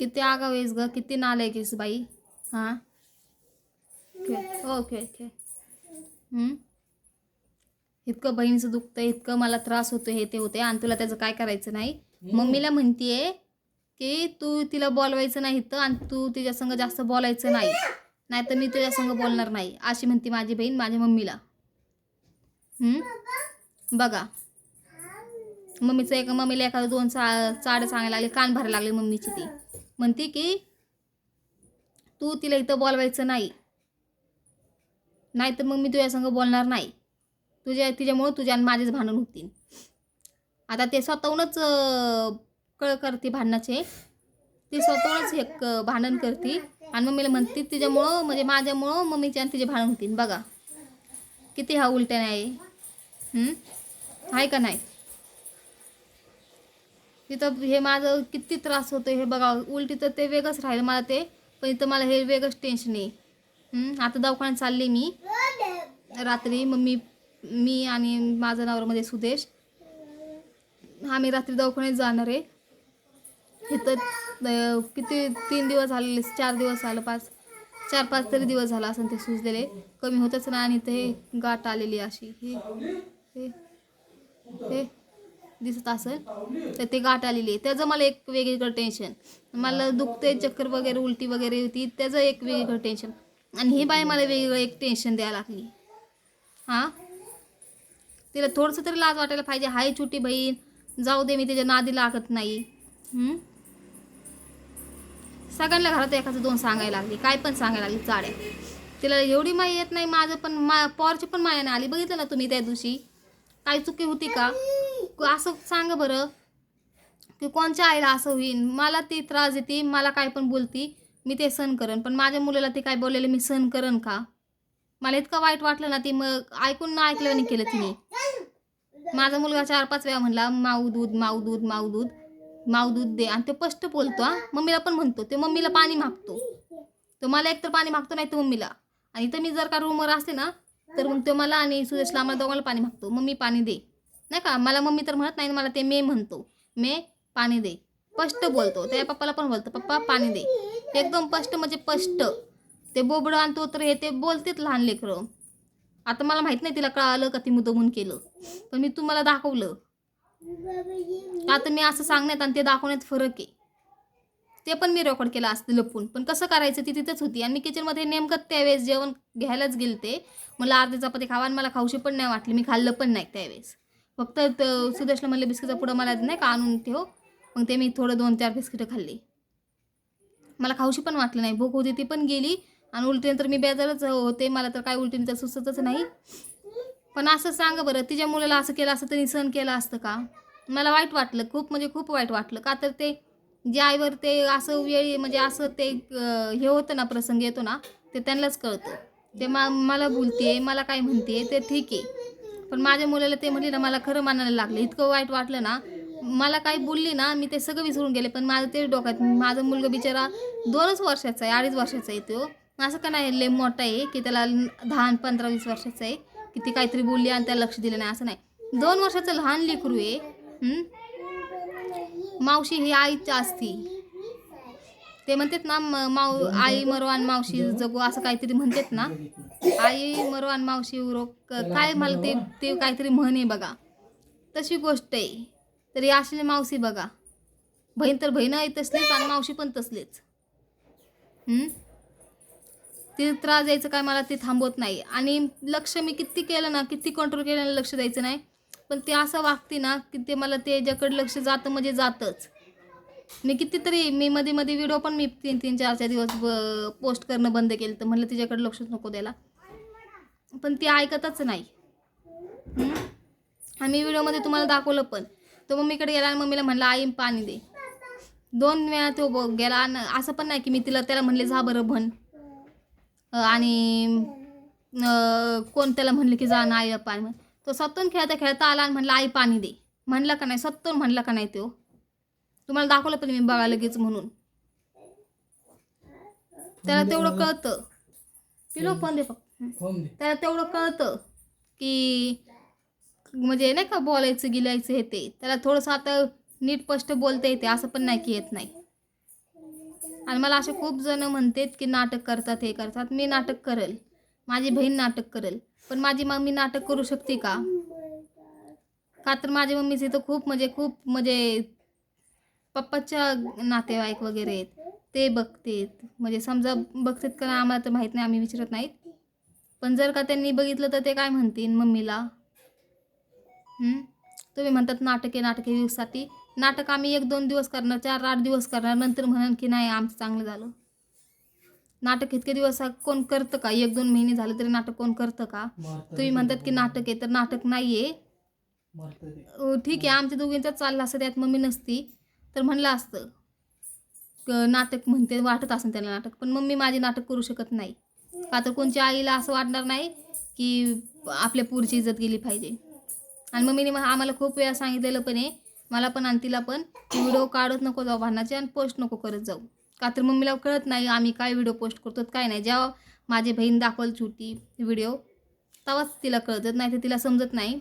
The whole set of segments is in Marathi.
किती आगाव आहेस ग? किती नालायक आहेस बाई? हां? खेळ हो खेळ खेळ हम्म? इतकं बहिणीचं दुखतं इतकं मला त्रास होतो हे ते होते आणि तुला त्याचं काय करायचं नाही? मम्मीला म्हणतीये की तू तिला बोलवायचं नाही तर आणि तू तिच्या संग जास्त बोलायचं नाही. नाही तर मी तुझ्या संग बोलणार नाही. अशी म्हणते माझी बहीण माझ्या मम्मीला. हम्म? बघा. मम्मीचं एका मम्मीला एखादं दोन चा चाड सांगायला लागले कान भरायला लागले मम्मीची ती. म्हणते की तू तिला इथं बोलवायचं नाही. नाही तर मग मी तुझ्यासंग बोलणार नाही. तुझ्या तिच्यामुळं तुझ्या आणि माझेच भांडण होतील. आता ते स्वतःहूनच कळ करते भांडणाचे. ती स्वतःहूनच हे क- भांडण करते. आणि मम्मीला म्हणते तिच्यामुळं म्हणजे माझ्यामुळं मम्मीचे आणि तिचे भांडण होतील. बघा. किती हा उलट्या नाही आहे का नाही? तिथं हे माझं किती त्रास होतो हे बघा. उलटी तर ते वेगळंच राहिलं मला ते पण इथं मला हे वेगळंच टेन्शन आहे. आता दवाखान्यात चालले मी. रात्री मग मी मी आणि माझं नावरमध्ये सुदेश. आम्ही रात्री दवाखान्यात जाणार आहे. इथं किती तीन दिवस झालेले चार दिवस झालं पाच चार पाच तरी दिवस झाला असं ते सुजलेले. कमी होतच ना आणि ते गाठ आलेली अशी. हे हे हे. दिसत असेल तर ते गाठ आलेली आहे. त्याचं मला एक वेगळीकडं टेन्शन मला दुखते चक्कर वगैरे उलटी वगैरे होती त्याचं एक वेगळीकडं टेन्शन आणि ही बाई मला वेगळं एक टेन्शन द्यायला लागली. हां? तिला थोडंसं तरी लाज वाटायला पाहिजे. हाय छोटी बहीण जाऊ दे मी त्याच्या नादी लागत नाही. सगळ्यांना घरात एखादं दोन सांगायला लागली. काय पण सांगायला लागली चाड्या तिला एवढी माही येत नाही माझं पण मा पॉरची पण माया नाही आली. बघितलं ना तुम्ही त्या दिवशी? काय चुकी होती का? असं सांगा बरं. की कोणच्या आईला असं होईन? मला ती त्रास देते मला काय पण बोलती मी ते सहन करेन. पण माझ्या मुलाला ते काय बोललेलं मी सहन करेन का? मला इतकं वाईट वाटलं ना ती मग ऐकून ना ऐकलं नाही केलं तिने. माझा मुलगा चार पाच वेळा म्हणला माऊ दूध माऊ दूध माऊ दूध माऊ दूध दे. आणि ते स्पष्ट बोलतो हा मम्मीला पण म्हणतो ते मम्मीला पाणी मागतो. तो मला एकतर पाणी मागतो नाही तर मम्मीला. आणि तर मी जर का रूमवर असते ना तर मग तो मला आणि सुरेशला आम्हाला दोघांना पाणी मागतो. मम्मी पाणी दे. नाही का? मला मम्मी तर म्हणत नाही मला ते मे म्हणतो. मे पाणी दे. स्पष्ट बोलतो. त्या पप्पाला पण बोलतो पप्पा पाणी दे. एकदम स्पष्ट म्हणजे स्पष्ट. ते बोबडं आणतो तर हे ते बोलतेच लहान लेकरं. आता मला माहीत नाही तिला कळालं का ती मुदमून केलं. पण मी तुम्हाला दाखवलं. आता मी असं सांगण्यात आणि ते दाखवण्यात फरक आहे. ते पण मी रेकॉर्ड केलं असतं लपून. पण कसं करायचं ती तिथंच होती. आणि मी किचनमध्ये नेमकं त्यावेळेस जेवण घ्यायलाच गेलते. मला अर्धे चपाती खावा आणि मला खाऊशी पण नाही वाटली. मी खाल्लं पण नाही त्यावेळेस. फक्त त- सुदेशला म्हणले बिस्किटचा पुढं मला नाही का आणून ठेव. मग ते मी थोडं दोन चार बिस्किटं खाल्ली. मला खाऊशी पण वाटलं नाही. भूक होती ती पण गेली आणि उलटीनंतर मी बेजारच होते. मला तर काय उलटीनंतर सुचतच नाही. पण असं सांगा बरं तिच्या मुलाला असं केलं असतं तरी सहन केलं असतं का? मला वाईट वाटलं खूप म्हणजे खूप वाईट वाटलं. का तर ते जे आईवर ते असं वेळी म्हणजे असं ते हे होतं ना प्रसंग येतो ना ते त्यांनाच कळतं. ते मा मला बोलते मला काय म्हणते ते ठीक आहे. पण माझ्या मुलाला ते म्हटले ना मला खरं मानायला लागलं. इतकं वाईट वाटलं ना मला काही बोलली ना मी ते सगळं विसरून गेले. पण माझं ते डोक्यात माझा मुलगा बिचारा दोनच वर्षाचा आहे अडीच वर्षाचा आहे तो. असं का नाही लय मोठा आहे की त्याला दहा पंधरा वीस वर्षाचा आहे की ती काहीतरी बोलली आणि त्याला लक्ष दिलं नाही असं नाही. दोन वर्षाचं लहान लेकरू आहे मावशी ही आईची असती ते म्हणतात ना म- माऊ आई मरो आणि मावशी जगू असं काहीतरी म्हणतात ना. आई मरो आणि मावशी उरो क- काय मला ते ते काहीतरी म्हण आहे बघा. तशी गोष्ट आहे. तरी असले मावशी बघा. बहीण तर बहीण आहे तसलीच आणि मावशी पण तसलीच. हं? ते त्रास द्यायचं काय मला ते थांबवत नाही. आणि लक्ष मी किती केलं ना किती कंट्रोल केलं लक्ष द्यायचं नाही. पण ते असं वागते ना की ते मला त्याच्याकडे लक्ष जातं म्हणजे जातंच. मी कितीतरी मी मध्ये मध्ये व्हिडिओ पण मी तीन तीन चार चार दिवस पोस्ट करणं बंद केलं तर म्हणलं तिच्याकडे लक्षच नको द्यायला. पण ती ऐकतच नाही. आम्ही व्हिडिओमध्ये तुम्हाला दाखवलं पण. तो मम्मीकडे गेला आणि मम्मीला म्हणला आई पाणी दे. दोन वेळा तो बघ गेला आणि असं पण नाही की मी तिला त्याला म्हणले जा बरं भन आणि कोण त्याला म्हणलं की जा ना पाणी म्हण. तो सत्तून खेळता खेळता आला आणि म्हणला आई पाणी दे. म्हणलं का नाही? सत्तून म्हणलं का नाही तो? तुम्हाला दाखवलं पण मी बघा लगेच म्हणून. त्याला तेवढं कळतं. पिलो पण दे फक्त. त्याला तेवढं कळतं की म्हणजे नाही का बोलायचं गिलायचं हे ते. त्याला थोडंसं आता नीट स्पष्ट बोलता येते असं पण नाही की येत नाही. आणि मला असे खूप जण म्हणतात की नाटक करतात हे करतात. मी नाटक करेल. माझी बहीण नाटक करेल. पण माझी मम्मी नाटक करू शकते का? का तर माझ्या मम्मीचे तर खूप म्हणजे खूप म्हणजे पप्पाच्या नातेवाईक वगैरे आहेत. ते बघतेत. म्हणजे समजा बघतात का आम्हाला तर माहीत नाही आम्ही विचारत नाहीत. पण जर का त्यांनी बघितलं तर ते काय म्हणतील मम्मीला? तुम्ही म्हणतात नाटक नाटक व्ह्यूजसाठी नाटक आम्ही एक दोन दिवस करणार चार आठ दिवस करणार. नंतर म्हणाल की नाही आमचं चांगलं झालं. नाटक इतके दिवस कोण करतं का? एक दोन महिने झाले तरी नाटक कोण करतं का? तुम्ही म्हणतात की नाटक आहे तर नाटक नाही आहे ठीक आहे आमच्या दोघींचाच चाललं असं त्यात मम्मी नसती. तर म्हणलं असतं. नाटक म्हणते वाटत असेल त्याला नाटक पण मम्मी माझी नाटक करू शकत नाही. का तर कोणच्या आईला असं वाटणार नाही की आपल्या पुढची इज्जत गेली पाहिजे. आणि मम्मीने मग आम्हाला खूप वेळा सांगितलेलं पण आहे मला पण आणि तिला पण व्हिडिओ काढत नको जाऊ भांडणाचे आणि पोस्ट नको करत जाऊ. का तर मम्मीला कळत नाही आम्ही काय व्हिडिओ पोस्ट करतो काय नाही. जेव्हा माझी बहीण दाखवल छोटी व्हिडिओ तेव्हाच तिला कळत नाही तर तिला समजत नाही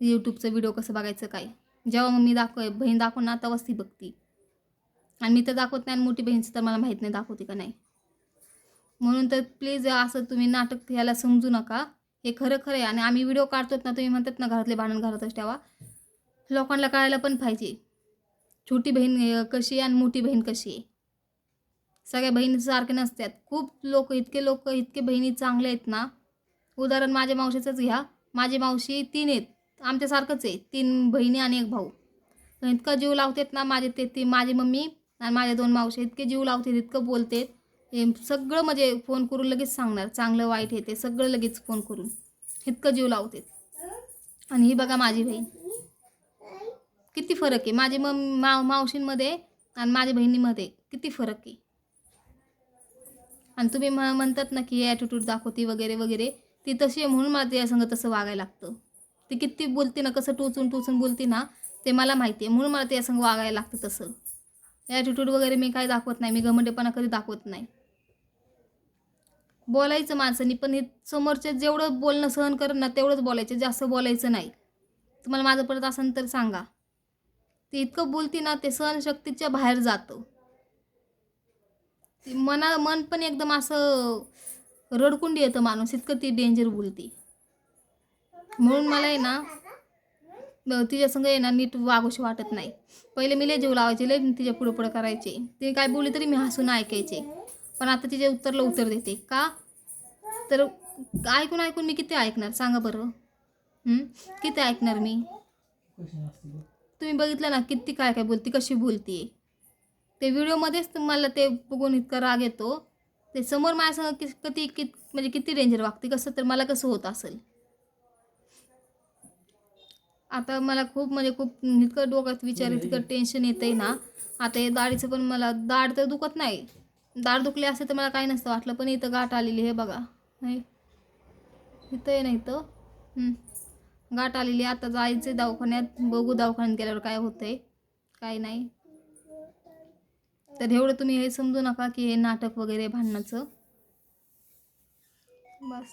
यूट्यूबचं व्हिडिओ कसं बघायचं काय. जेव्हा मम्मी दाखव बहीण दाखवणार तेव्हाच ती बघती. आणि मी तर दाखवत नाही आणि मोठी बहीणचं तर मला माहीत नाही दाखवते का नाही. म्हणून तर प्लीज असं तुम्ही नाटक ह्याला समजू नका. हे खरं खरं आहे. आणि आम्ही व्हिडिओ काढतो ना तुम्ही म्हणतात ना घरातले भांडण घरातच ठेवा. लोकांना कळायला पण पाहिजे. छोटी बहीण कशी आहे आणि मोठी बहीण कशी आहे? सगळ्या बहिणी सारखे नसतात. खूप लोक इतके लोक इतके बहिणी चांगले आहेत ना. उदाहरण माझ्या मावशीचंच घ्या. माझी मावशी तीन आहेत. आमच्यासारखंच आहे. तीन बहिणी आणि एक भाऊ. इतका जीव लावतात ना माझे ते ती माझी मम्मी आणि माझ्या दोन मावशी. इतके जीव लावतात इतकं बोलतात. हे सगळं म्हणजे फोन करून लगेच सांगणार. चांगलं वाईट हे ते सगळं लगेच फोन करून. इतकं जीव लावते. आणि ही बघा माझी बहीण. किती फरक आहे. माझी मम माव मावशींमध्ये आणि माझ्या बहिणीमध्ये किती फरक आहे. आणि तुम्ही म म्हणतात ना की ॲटिट्यूड दाखवते वगैरे वगैरे. ती तशी आहे म्हणून मला त्या संग तसं वागायला लागतं. ती किती बोलते ना कसं टोचून टोचून बोलते ना ते मला माहिती आहे. म्हणून मला त्या संग वागायला लागतं तसं. ॲटिट्यूड वगैरे मी काय दाखवत नाही. मी घमंडेपणा कधी दाखवत नाही. बोलायचं माणसानी पण हे समोरचे जेवढं बोलणं सहन कर ना तेवढंच बोलायचं जास्त बोलायचं नाही. तुम्हाला माझं परत असेल तर सांगा. ते इतकं बोलती ना ते सहनशक्तीच्या बाहेर जातं. ती मना मन पण एकदम असं रडकुंडी येतं माणूस इतकं ती डेंजर बोलती. म्हणून मला आहे ना तिच्यासंग तिच्या आहे ना नीट वागूशी वाटत नाही. पहिले मी लय जीव लावायचे लय तिच्या पुढं पुढं करायचे. ते काय बोलली तरी मी हसून ऐकायचे. पण आता तिचे उत्तरला उत्तर देते. का? तर ऐकून ऐकून मी किती ऐकणार? सांगा बरं. किती ऐकणार मी? तुम्ही बघितलं ना किती काय काय बोलती कशी बोलती. ते व्हिडिओमध्येच तुम्हाला ते बघून इतका राग येतो. ते समोर माझ्यासंग कि किती कित म्हणजे किती डेंजर वागते कसं तर मला कसं होत असेल? आता मला खूप म्हणजे खूप इतकं डोक्यात विचार इतकं टेन्शन येतंय ना. आता हे दाढीचं पण मला दाढ तर दुखत नाही. दाढ दुखले असते तर मला काही नसतं वाटलं पण इथं गाठ आलेली हे बघा. नाही. इथं आहे ना इथं? गाठ आलेली आता जायचे दवाखान्यात. बघू दवाखान्यात गेल्यावर काय होतंय. काय नाही. तर एवढं तुम्ही हे समजू नका की हे नाटक वगैरे भांडणाचं. बस.